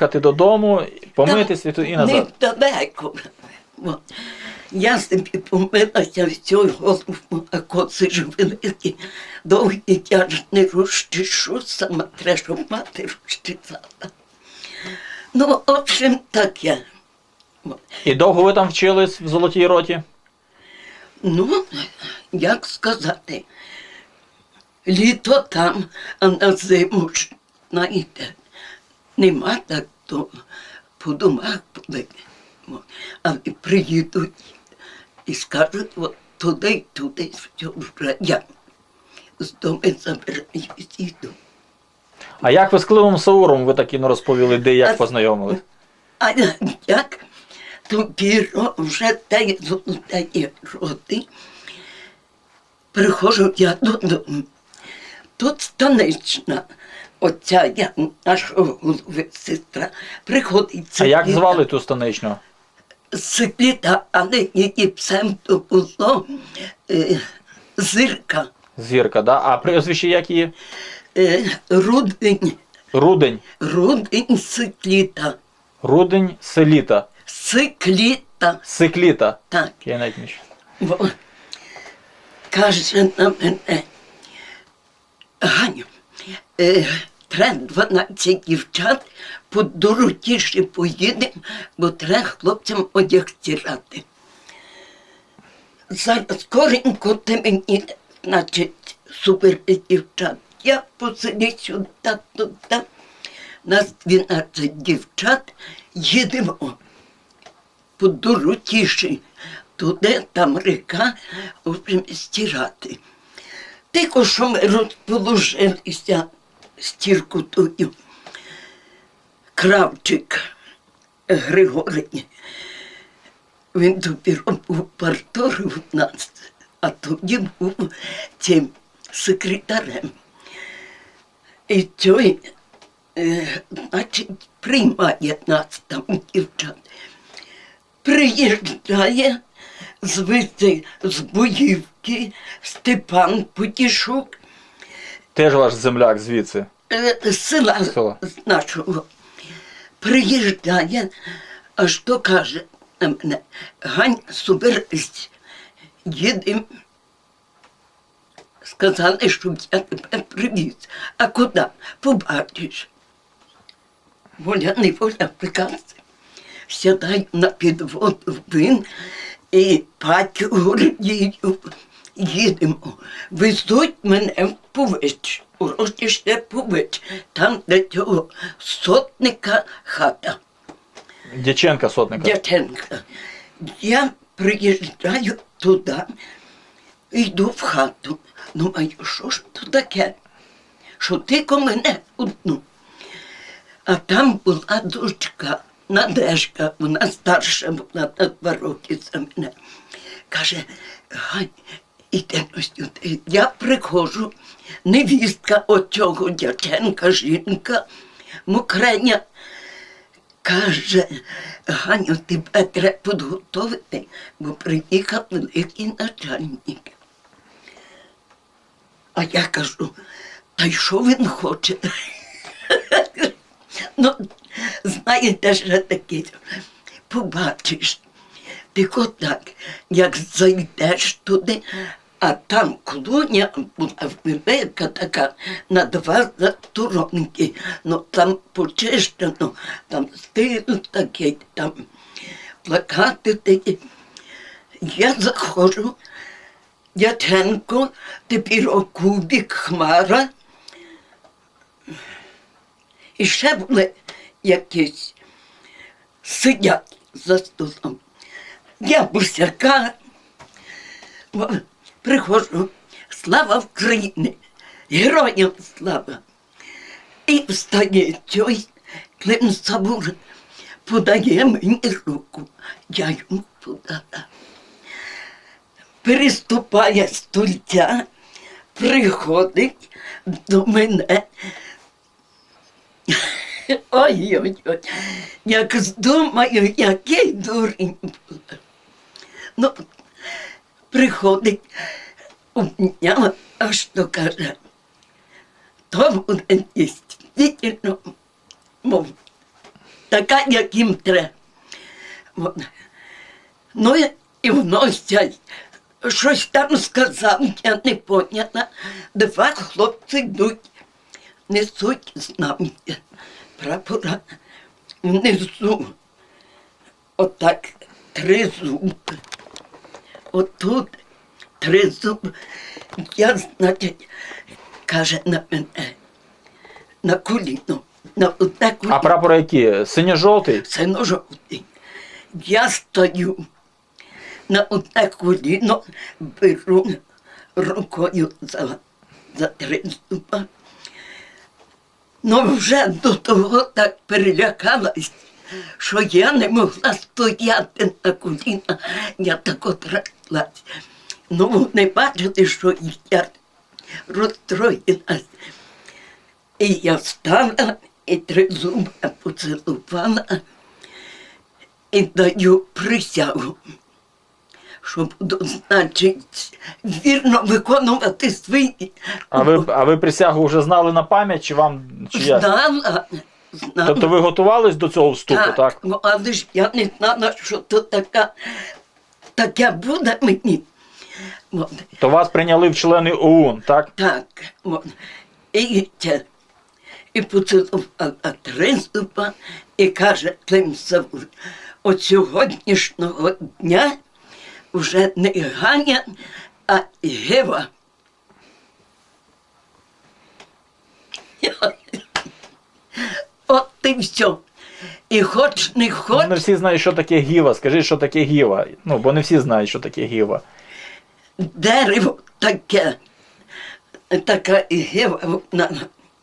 Їхати додому, помитися і і назад. Недалеко. От. Я собі помилася голову, а коси ж великі, довгі я ж не розчешу, сама треба, щоб мати розчесала. Ну, в общем, таке. От. І довго ви там вчились в Золотій роті? Ну, як сказати, літо там, а на зиму ж, знаєте, нема так то по домах були. Але приїдуть і скажуть, от туди, й туди, що вже я з дому забираю і їду. А як ви з Кливом Сауром ви так і не розповіли, де і як познайомились? А як тобі вже те золотає роти, приходжу я додому. Тут станична, оця я, нашого голови сестра, приходить А як звали ту станичну? Сикліта, але її псем то було е, зирка, Зірка, да? А прізвище як її? е, рудень, Рудень. рудень сикліта, Рудень Селіта. сикліта, Сикліта. так. Я навіть не чую. Бо каже на мене, Ганю, е, треба 12 дівчат, по доротіше поїдемо, бо треба хлопцям одяг стирати. Зараз скоренько ти мені, значить, супер дівчат. Я посиди сюди, туди. Нас 12 дівчат, їдемо по доротіші. Туди там река, общем, стирати. Тільки що ми розположилися стірку тою. Кравчик Григорій. Він тобі був партором у нас, а тоді був цим секретарем. І той, е, значить, приймає нас там дівчат приїжджає звідти з боївки Степан Потішук Теж ваш земляк звідси. е, з села Села. нашого. Приїжджає, аж то каже на мене, Гань, соберись, їдемо. Сказали, щоб я тебе привіз. А куди? Побачиш. Воля не воля прикази. Сідаю на підводу він і патю гордію. Їдемо. Везуть мене в Пувич, урочище Пувич, там, де цього сотника хата. Дяченка сотника. Дяченка. Я приїжджаю туди, йду в хату. Думаю, що ж то таке? Що тільки мене одну. А там була дочка, Надежка, вона старша була на два роки за мене. Каже, Гань, ну. Я приходжу, невістка оцього дяченка, жінка, мокреня. Каже, Ганю, тебе треба підготовити, бо приїхав великий начальник. А я кажу, та й що він хоче? ну, знаєте, що таке, побачиш. Так, як зайдеш туди, а там клуня була велика така на два затуронки, ну там почищено, там стиль такий, там плакати такі. Я заходжу, Дяченко, тепер кубік, хмара. І ще були якісь сидять за столом. Я бусяка. О, Приходжу, слава Україні, героям слава. І встає той Клим Сабур, подає мені руку, я йому подала. Переступає стільця, приходить до мене. Ой-ой-ой, як здумаю, який дурень був. Ну, приходить, обняла, аж то каже, то буде дійсно, мов така, як їм треба. Ну і- вносять. Щось там сказав, я не поняла. Два хлопці йдуть, несуть знам'я прапора внизу. Отак три зуби. Отут три зуби. Я, значить, каже на мене, на коліно, на одне коліно. А прапори які? Синьо-жовтий? Синьо-жовтий. Я стою на одне коліно, беру рукою за, за три зуба. Ну вже до того так перелякалась, що я не могла стояти на коліна, я так отраслась. Ну, вони бачили, що я розстроїлась. І я встала і три зуби поцілувала і даю присягу, що буду, значить, вірно виконувати свої. А ви, а ви присягу вже знали на пам'ять, чи вам чи знала, знала. Тобто ви готувались до цього вступу, так? так, ну, але ж я не знала, що то така, таке буде мені. От. То вас прийняли в члени ОУН, так? Так, от. І, це, і поцілувала три зуба і каже Клим Савур, от сьогоднішнього дня вже не Ганя, а і все. І хоч не хоч, Ну, не всі знають, що таке гіва. Скажіть, що таке гіва. Ну, бо не всі знають, що таке гіва. дерево таке, така Єва, вона,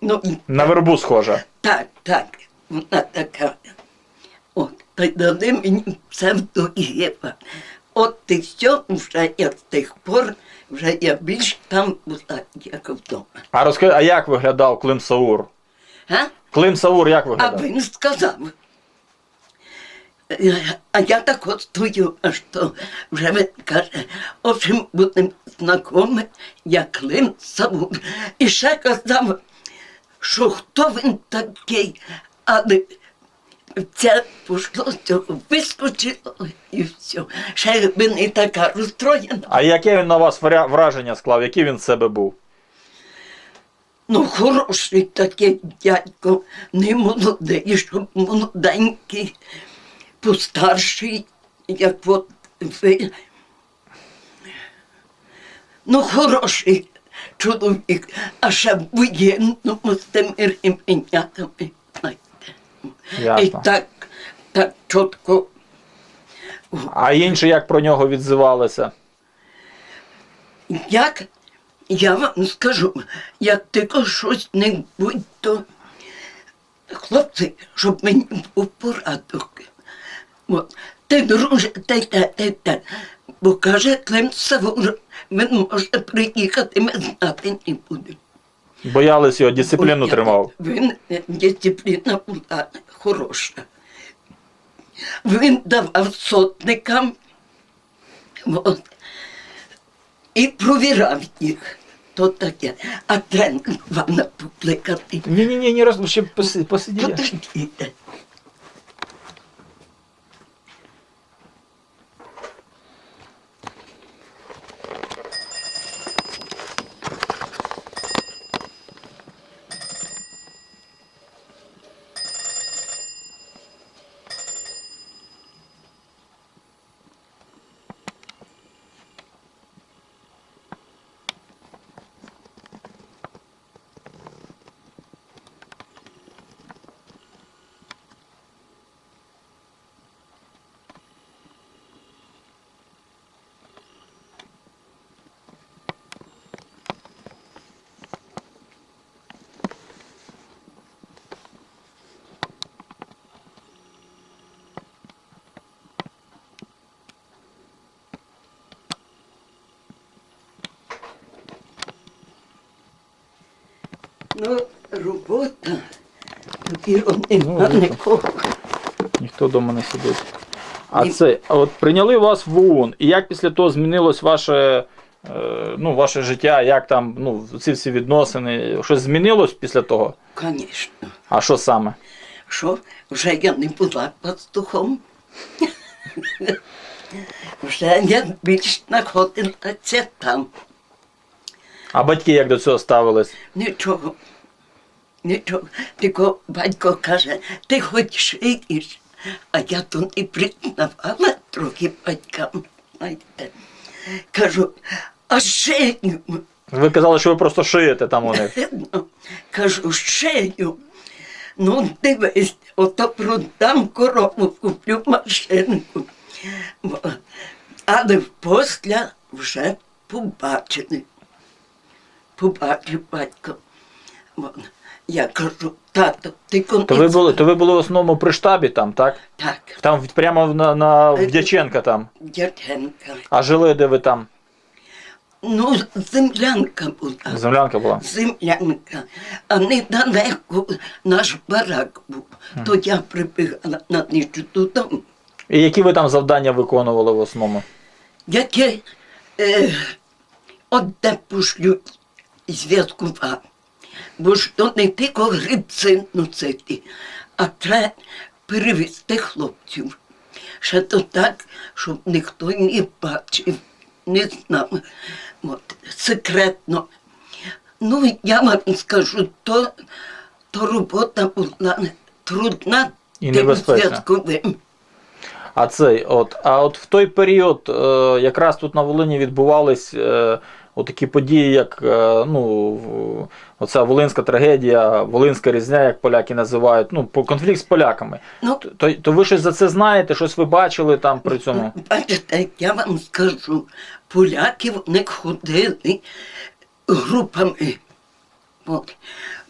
ну, На вербу схожа. Так, так, вона така. От, та й дали мені псевдоєва. От і все, вже я з тих пор, вже я більш там була, як вдома. А розкажи, а як виглядав Клим Саур? А, Клим Саур як а виглядав? він сказав. Е, А я так от стою, а що вже він каже, общем, будемо знайомі, як Клим Савур. І ще казав, що хто він такий, але це пішло з цього вискочило і все. Ще якби не така розстроєна. А яке він на вас вря- враження склав? Який він з себе був? Ну, хороший такий дядько, не молодий, щоб молоденький, постарший, як от ви. Ну, хороший чоловік, а ще в воєнному з тими ремінятами. І так, так чітко. А інші як про нього відзивалися? Як я вам скажу, як тільки щось не будь, то хлопці, щоб мені був порадок. От, ти друже, те, те, те, те. Бо каже Клим Савур, він може приїхати, ми знати не будемо. Боялись його, дисципліну тримав. Він е, дисципліна була хороша. Він давав сотникам от, і провірав їх. То таке. А тренер вам покликати. Ні, ні, ні, ні, раз ще поси- посидіть. Подождіть. Ну, робота. Тобі нема Ну, нікого. Ніхто вдома не сидить. А Ні. це, а от прийняли вас в ОУН, і як після того змінилось ваше, е, ну, ваше життя, як там, ну, ці всі відносини, щось змінилось після того? Звісно. А що саме? що вже я не була пастухом. Вже я більш знаходилася там. А батьки як до цього ставились? Нічого. Нічого. Тільки батько каже, ти хоч шиєш. А я то не признавала трохи батькам. Знаєте. Кажу, а шию. Ви казали, що ви просто шиєте там у них. Ну, Кажу, шию. Ну, дивись, ото продам корову, куплю машинку. Але після вже побачили. Побачив батько. Я кажу, тато, ти коли. То ви були, то ви були в основному при штабі там, так? Так, Там прямо на, на в Дяченка там. дяденька. А жили де ви там? Ну, землянка була. Землянка була. землянка, а недалеко наш барак був. То я прибігала на ніч додому. І які ви там завдання виконували в основному? Яке е, от де пошлють зв'язкова. Бо ж то не тільки грибці носити, а треба перевезти хлопців. Ще то так, щоб ніхто не бачив, не знав. От, секретно. Ну, я вам скажу, то, то робота була трудна І небезпечна. зв'язковим. А цей, от, а от в той період, е, якраз тут на Волині відбувались е, такі події, як е, ну, оця Волинська трагедія, Волинська різня, як поляки називають, ну, по- конфлікт з поляками. Ну, То, то ви щось за це знаєте, щось ви бачили там при цьому? Бачите, я вам скажу, поляки вони ходили групами. От.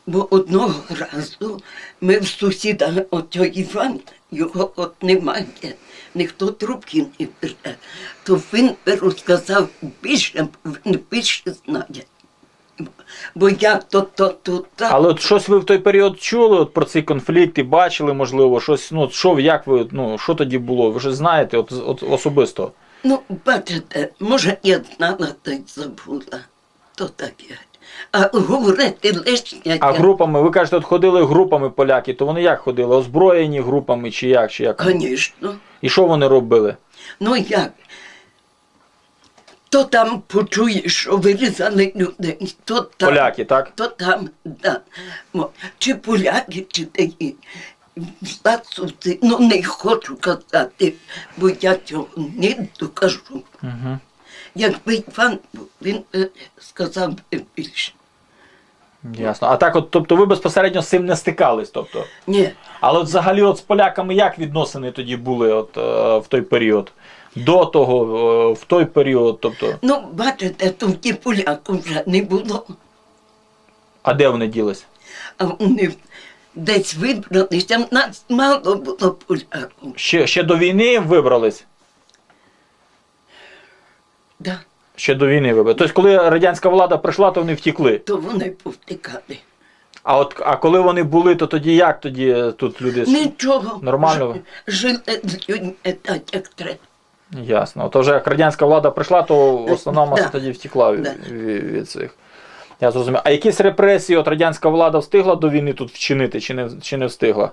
Бо одного разу ми в сусіда, от Іван, його от немає, ніхто трубки не бере. То він розказав більше, він більше знає. Бо я то, то, то, то. Але от щось ви в той період чули от про цей конфлікт і бачили, можливо, щось, ну, що, як ви, ну, що тоді було? Ви ж знаєте, от, от особисто. Ну, бачите, може, я знала, та й забула. То таке. А говорити лишня. А групами, ви кажете, от ходили групами поляки, то вони як ходили? Озброєні групами чи як? Чи як? Звісно. І що вони робили? Ну як? То там почуєш, що вирізали людей, то там, Поляки, так? то там, да. Чи поляки, чи такі. Французи, ну не хочу казати, бо я цього не докажу. Угу. Якби Іван був, він би сказав би більше. Ясно. А так, от, тобто ви безпосередньо з цим не стикались. Тобто. Ні, Але от взагалі от з поляками як відносини тоді були от, е, в той період? До того, е, в той період, тобто, ну бачите, тоді поляків вже не було. а де вони ділись? А вони десь вибралися, в нас мало було поляків. Ще, ще до війни вибрались? Да, Ще до війни вибрались. Тобто, коли радянська влада прийшла, то вони втікли. то вони повтикали. А от а коли вони були, то тоді як тоді тут люди? Нічого. Нормально? Жили з людьми так, як треба. Ясно. То вже як радянська влада прийшла, то основна маса Да. тоді втекла від, Да. від, від цих. Я зрозумів. А якісь репресії от радянська влада встигла до війни тут вчинити, чи не, чи не встигла?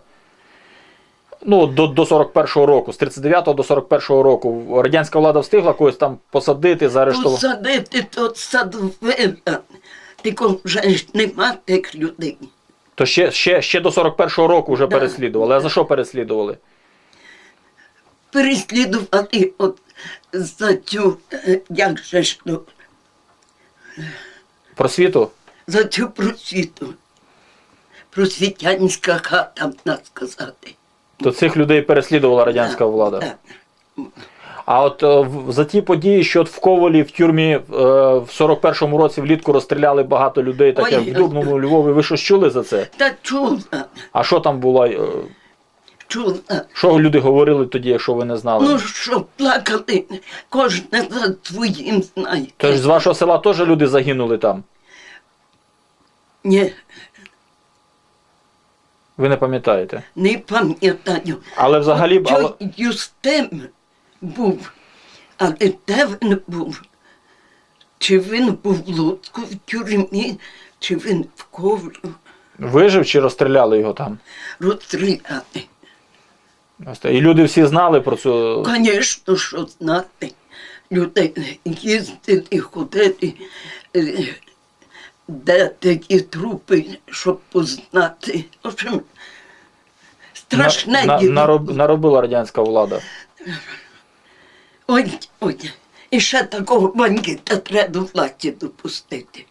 Ну, до, до 41-го року, з 39-го до 41-го року. Радянська влада встигла когось там посадити, заарештувати. Посадити тут садовина. Тільки вже ж нема тих людей. То ще, ще, ще до 41-го року вже Да. переслідували. А за що переслідували? Переслідували от за цю, е, як же ж ну, Просвіту? за цю просвіту. Просвітянська хата, можна сказати. То цих людей переслідувала радянська влада. А от е, за ті події, що от в Ковалі в тюрмі е, в 41-му році влітку розстріляли багато людей, таке Ой, в Дубному Львові. Ви щось чули за це? Та чула, А що там було? е, чула. Що люди говорили тоді, якщо ви не знали? Ну що, плакали, кожне за своїм знає. Тож з вашого села теж люди загинули там. Ні, Ви не пам'ятаєте. не пам'ятаю. Але взагалі б- але, Юстем був, але де він був? Чи він був в Луцьку в тюрмі, чи він в Ковлю? Вижив чи розстріляли його там? розстріляти. І люди всі знали про цю. Звісно, що знати. Люди їздили, ходили, е, де такі трупи, щоб познати. В общем, страшне на, діло. нароб- наробила радянська влада. Ой, ой. І ще такого бандита треба до власті допустити.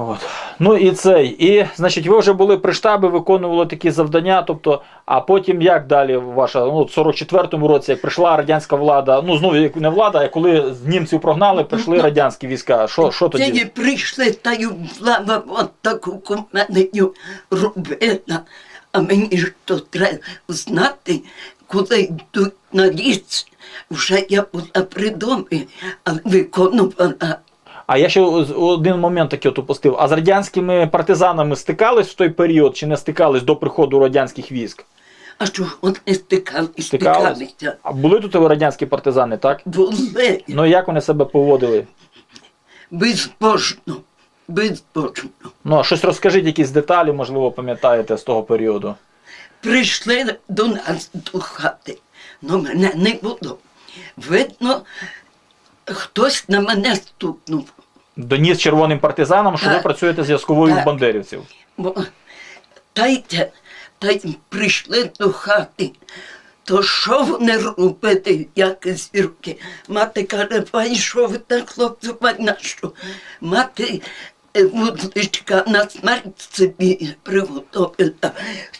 От. Ну і цей. І, значить, ви вже були при штабі, виконували такі завдання. Тобто, а потім як далі ваша? Ну, в 44-му році, як прийшла радянська влада, ну знову як не влада, а коли німців прогнали, прийшли радянські війська. Що, що Ті тоді? прийшли, та й влада от таку комедію робила. А мені ж то треба знати, коли йдуть на ліс. Вже я була при домі, а виконувала. А я ще один момент такий от упустив. А з радянськими партизанами стикались в той період чи не стикались до приходу радянських військ? А що вони стикали, Стикались? стикалися. А були тут радянські партизани, так? Були Ну як вони себе поводили? безбожно, безбожно. Ну, а щось розкажіть, якісь деталі, можливо, пам'ятаєте з того періоду. Прийшли до нас до хати, але мене не було. Видно, хтось на мене стукнув. Доніс червоним партизанам, що ви працюєте зв'язковою Так. бандерівців. Бо та й, те- та й прийшли до хати. То що вони робити, як зірки? Мати каже, пані, що ви так хлопцю, пані, на що? Мати е, вудличка на смерть собі приготовила.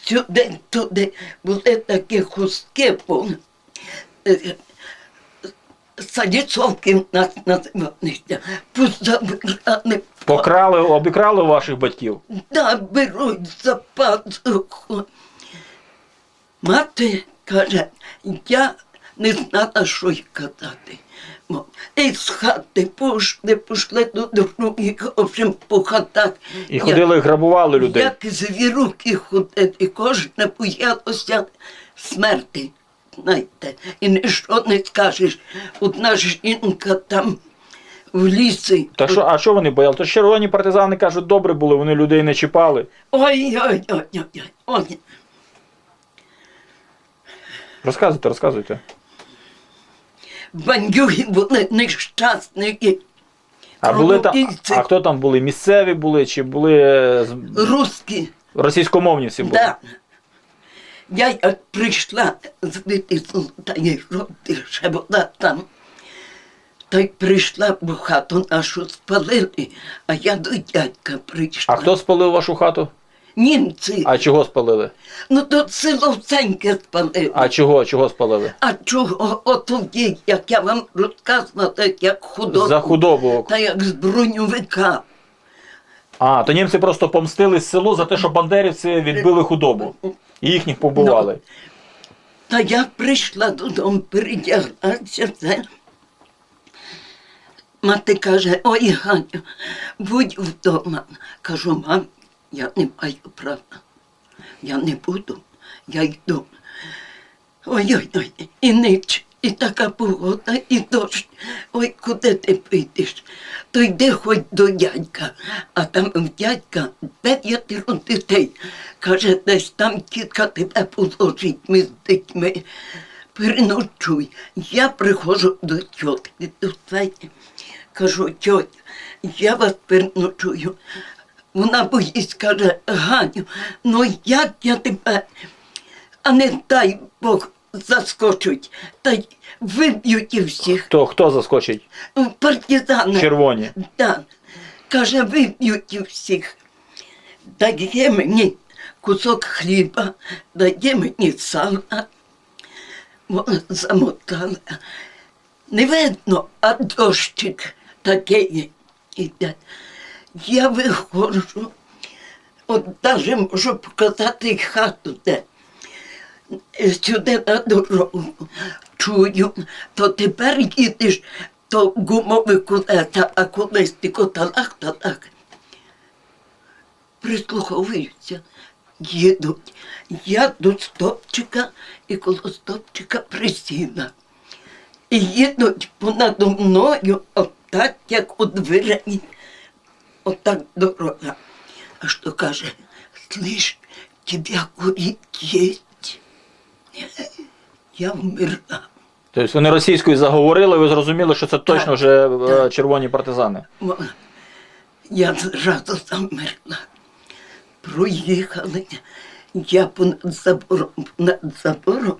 Сюди, туди були такі хустки, е, садіцовки нас називалися. Позабирали Покрали, обікрали ваших батьків. Да, беруть за пазуху. Мати каже, я не знала, що й казати. І з хати пошли, пішли до других, в общем, по хатах. І ходили, грабували людей. Як звіруки ходили, і кожне боялося смерти. Знаєте, і ніщо не скажеш. Одна жінка там в лісі. Та що, а що вони бояли? То ж червоні партизани кажуть, добре були, вони людей не чіпали. Ой-ой-ой-ой. Ой. Розказуйте, розказуйте. Бандюги були нещасні. А були там. А хто там були? Місцеві були чи були е, Русські. російськомовні всі були? Да. Я як прийшла звідти з Золотої роти, ще була там. Та й прийшла, бо хату нашу спалили, а я до дядька прийшла. А хто спалив вашу хату? Німці. А чого спалили? Ну то село всеньке спалили. А чого? Чого спалили? А чого отоді, як я вам розказувала, як худобу, За худобу. та як з броньовика. А, то німці просто помстились селу за те, що бандерівці відбили худобу. І їхніх побували. Та я прийшла додому, передяглася це. Мати каже, ой, Ганю, будь вдома. Кажу, мам, я не маю права. Я не буду, я йду. Ой-ой-ой, і ніч, і така погода, і дощ. Ой, куди ти підеш? То йди хоч до дядька, а там в дядька дев'ятеро дітей. Каже, десь там тітка тебе положить, ми з дітьми. Переночуй. Я приходжу до тітки, до твоєї. Кажу, тьотя, я вас переночую. Вона боїться, каже, Ганю, ну як я тебе, а не дай Бог заскочуть, та й виб'ють і всіх. Хто, хто заскочить? Партизани. Червоні. Да. Каже, виб'ють і всіх. Дає мені кусок хліба, дає мені сала. Вона замотала. Не видно, а дощик такий іде. Я виходжу, от навіть можу показати хату, де сюди на дорогу. Чую, то тепер їдеш, то гумові кулета, а колись ти коталах та так. Прислуховуються, їдуть. Я до стопчика і коло стопчика присіла. І їдуть понадо мною, отак, як у двері, отак дорога. А что каже, слышь, тебя курить есть? Я вмерла. Тобто вони російською заговорили, ви зрозуміли, що це точно вже е, так. червоні партизани. Я зразу замерла. Проїхали. Я понад забором, понад забором,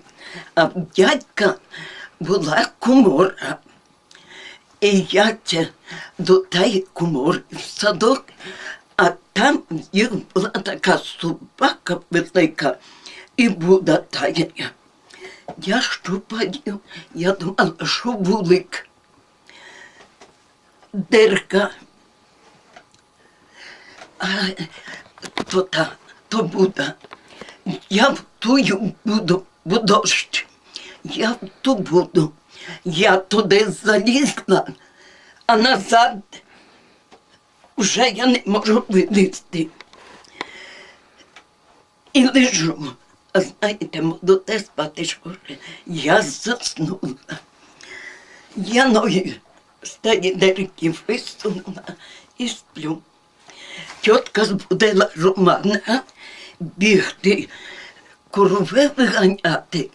а в дядька була комора. І я це до тієї комори в садок, а там в їх була така собака велика і була тая. Я щупаю, я думала, що вулик. Дирка. А, то та, то буде. Я в тую буду, бо дощ. Я в ту буду. Я туди залізла, а назад вже я не можу вилізти. І лежу. А знаєте, молоде спати школи. Я заснула. Я ноги з тієї дерки висунула і сплю. Тітка збудила Романа бігти, корови виганяти.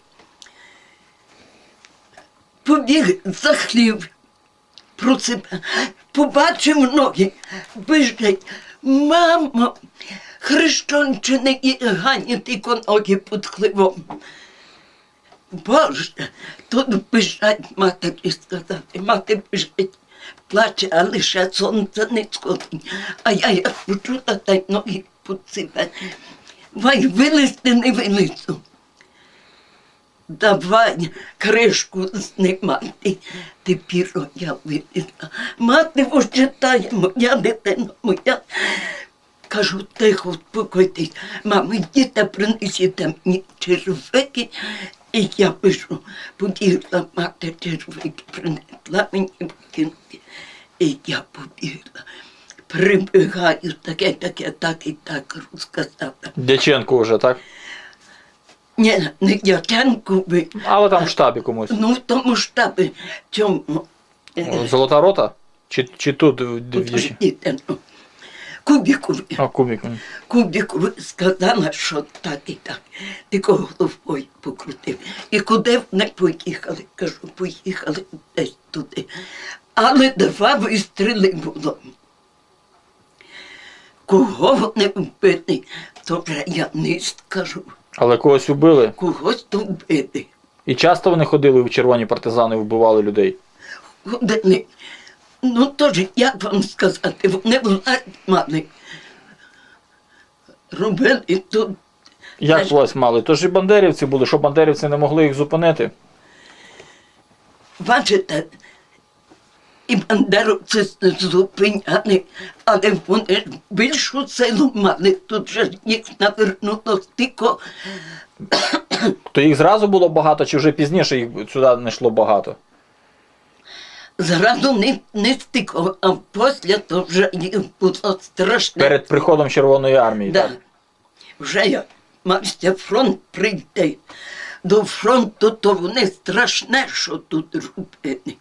Побіг за хлів, про себе, побачив ноги, біжить. Мамо, хрещончини і ганяти ноги під хливом. Боже, тут біжать матері сказати, мати біжить, плаче, а лише сонце не сходить. А я як почула та й ноги під себе. Вай вилізти не вилізу. Давай кришку знімати. Тепер я вилізла. Мати вочитає, моя дитина моя. Кажу, тихо, успокойтесь. Мамо, йдіть, принесіть мені червики. І я пишу, побігла мати червики, принесла мені кинути. І я побігла. Прибігаю, таке, таке, так і так розказала. Дяченко вже, так? Ні, не дяченку би, Але там в штабі комусь. ну в тому штабі цьому. Золота рота? Чи, чи тут? в- ну, Кубікові. А, кубик. Кубікові сказала, що так і так. Тільки головою покрутив. І куди вони поїхали? Кажу, поїхали десь туди. Але два вистріли було. Кого вони вбили, то я не скажу. Але когось убили. Когось то вбили. І часто вони ходили в червоні партизани і вбивали людей. Вони, ну тож, як вам сказати, вони власть мали. Робили тут Як власть мали? Тож і бандерівці були, що бандерівці не могли їх зупинити. Бачите, і бандеровці зупиняли, але вони ж більшу силу мали. Тут же їх навернуло стільки. То їх зразу було багато, чи вже пізніше їх сюди не йшло багато? Зразу не, не стільки, а після то вже було страшно. Перед приходом Червоної армії. Да. Так? Вже як мався фронт прийти. До фронту, то вони страшне, що тут робили.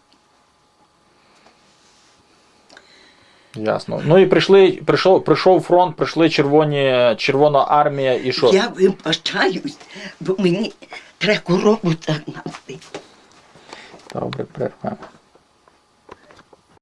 Ясно. Ну і прийшли, прийшов, прийшов фронт, прийшли червоні, Червона армія і що? Я вибачаюсь, бо мені треба корову загнати. Добре, перервемо.